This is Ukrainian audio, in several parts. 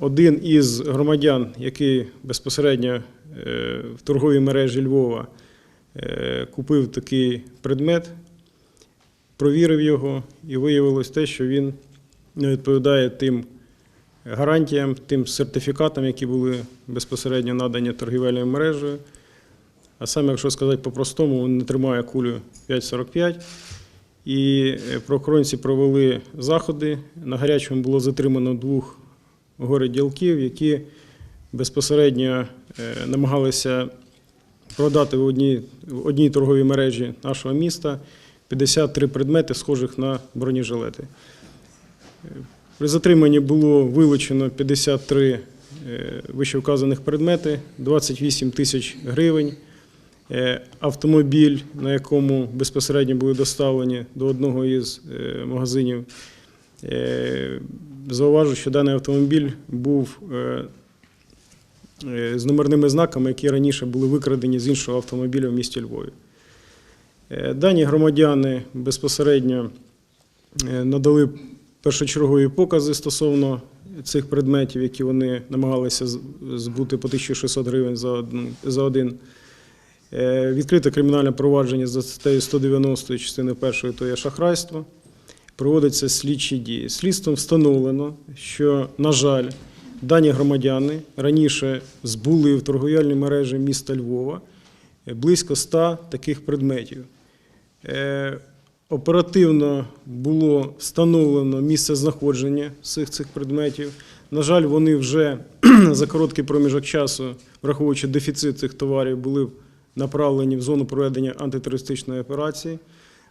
один із громадян, який безпосередньо е, в торговій мережі Львова е, купив такий предмет, провірив його, і виявилось те, що він не відповідає тим гарантіям, тим сертифікатам, які були безпосередньо надані торгівельною мережею. А саме, якщо сказати по-простому, він не тримає кулю 5,45. І е, правоохоронці провели заходи. На гарячому було затримано двох горе-ділків, які безпосередньо е, намагалися продати в одній, в одній торговій мережі нашого міста 53 предмети, схожих на бронежилети. При затриманні було вилучено 53 е, вищевказаних предмети, 28 тисяч гривень. Е, Автомобіль, на якому безпосередньо були доставлені до одного із магазинів. Зауважу, що даний автомобіль був е, е, з номерними знаками, які раніше були викрадені з іншого автомобіля в місті Львові. Е, Дані громадяни безпосередньо надали першочергові покази стосовно цих предметів, які вони намагалися збути по 1600 гривень за один. Відкрите кримінальне провадження за статтею 190 частини 1 то є шахрайство. Проводяться слідчі дії. Слідством встановлено, що, на жаль, дані громадяни раніше збули в торговельній мережі міста Львова е, близько 100 таких предметів. Е, Оперативно було встановлено місце знаходження всіх цих предметів. На жаль, вони вже за короткий проміжок часу, враховуючи дефіцит цих товарів, були направлені в зону проведення антитерористичної операції.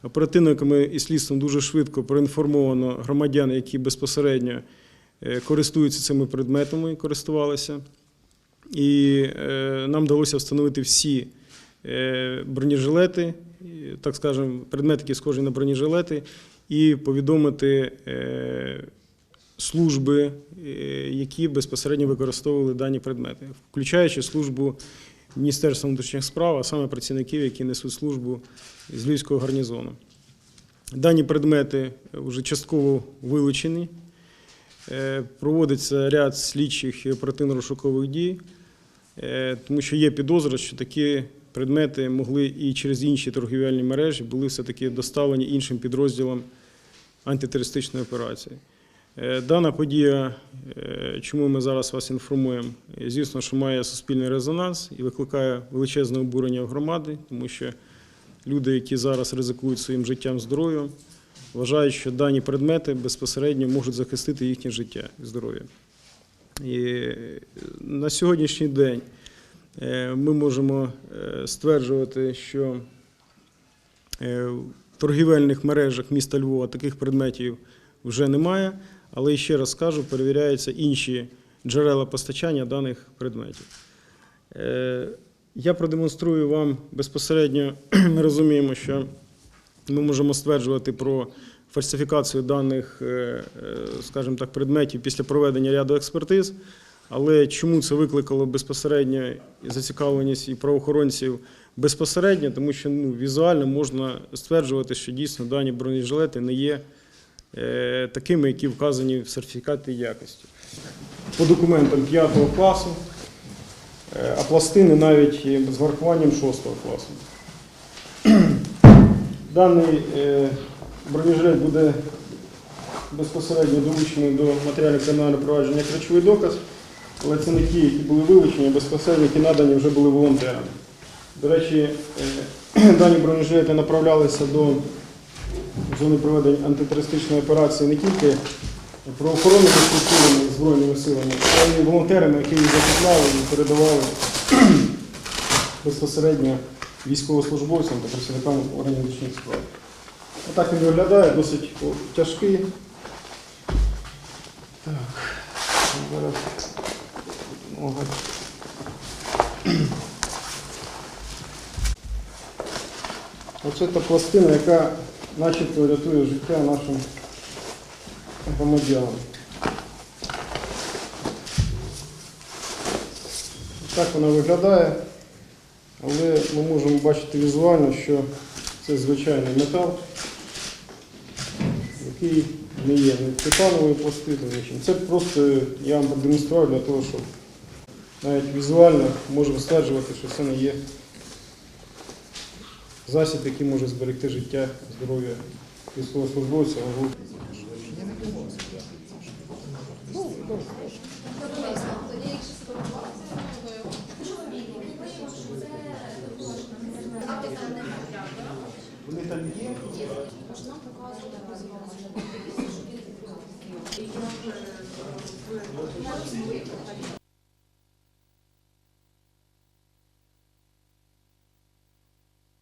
Оперативниками і слідством дуже швидко проінформовано громадян, які безпосередньо е, користуються цими предметами і користувалися. І е, нам вдалося встановити всі е, бронежилети, так скажемо, предмети, які схожі на бронежилети, і повідомити служби, які безпосередньо використовували дані предмети, включаючи службу Міністерства внутрішніх справ, а саме працівників, які несуть службу з Львівського гарнізону. Дані предмети вже частково вилучені. Е, Проводиться ряд слідчих і оперативно-розшукових дій, е, тому що є підозра, що такі предмети могли і через інші торгівельні мережі були все-таки доставлені іншим підрозділам антитерористичної операції. Е, Дана подія, е, чому ми зараз вас інформуємо, е, звісно, що має суспільний резонанс і викликає величезне обурення громади, тому що люди, які зараз ризикують своїм життям, здоров'ям, вважають, що дані предмети безпосередньо можуть захистити їхнє життя і здоров'я. І на сьогоднішній день ми можемо стверджувати, що в торгівельних мережах міста Львова таких предметів вже немає, але ще раз скажу, перевіряються інші джерела постачання даних предметів. Е, Я продемонструю вам безпосередньо, ми розуміємо, що ми можемо стверджувати про фальсифікацію даних, е, е, скажімо так, предметів після проведення ряду експертиз. Але чому це викликало безпосередньо зацікавленість і правоохоронців безпосередньо, тому що ну, візуально можна стверджувати, що дійсно дані бронежилети не є такими, які вказані в сертифікаті якості. По документам 5 класу, е, а пластини навіть з маркуванням 6 класу. Даний е, бронежилет буде безпосередньо долучений до матеріалів кримінального провадження як речовий доказ, але це не ті, які були вилучені, безпосередньо які надані вже були волонтерами. До речі, е, дані бронежилети направлялися до зони проведення антитерористичної операції не тільки правоохоронними структурами Збройними силами, а й волонтерами, які їх закупляли і передавали безпосередньо військовослужбовцям та працівникам органів внутрішніх справ. Отак він виглядає, досить тяжкий. Так, зараз. Оце та пластина, яка начебто рятує життя нашим громадянам. Так вона виглядає, але ми можемо бачити візуально, що це звичайний метал, який не є ні титановою пластиною. Це просто я вам продемонстрував для того, щоб навіть візуально можемо стверджувати, що це не є засіб, який може зберегти життя, здоров'я військовослужбовця Вони там є.